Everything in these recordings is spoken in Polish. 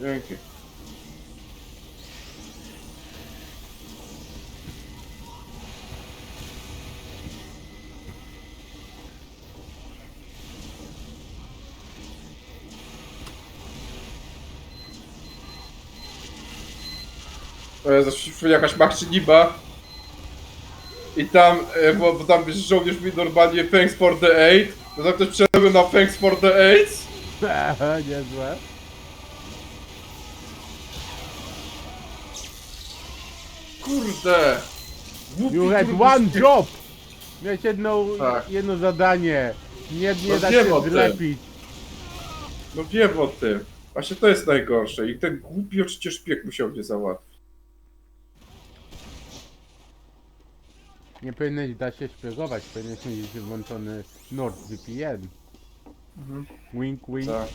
Dzięki. Jezu, jakaś machczyniba. I tam, e, bo, bo tam żołnierz mi normalnie thanks for the aid. No to ktoś przeszedł na thanks for the aid. Niezłe. Kurde. Głupi, You had kurde, one job! Miałeś jedno, Tak. jedno zadanie. Nie, nie No da wiem o się tym. zlepić. No wiem o tym. Właśnie to jest najgorsze. I ten głupi oczywiście szpieg musiał mnie załatwić. Nie powinieneś da się szpiegować, powinieneś mieć włączony NordVPN. Wink, wink. Tak.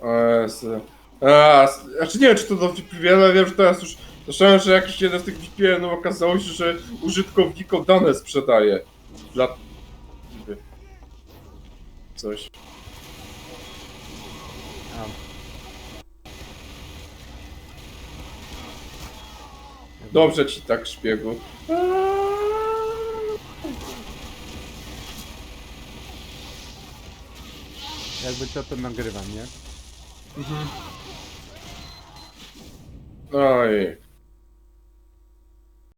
O Jezu. A, s- znaczy nie wiem, czy to do ale wiem, że teraz już słyszałem, że jakiś jeden z tych VPN-ów okazało się, że użytkownikom dane sprzedaje. Dla... Coś. A. Dobrze ci tak, szpiegu. Jakby co to nagrywam, nie? Oj.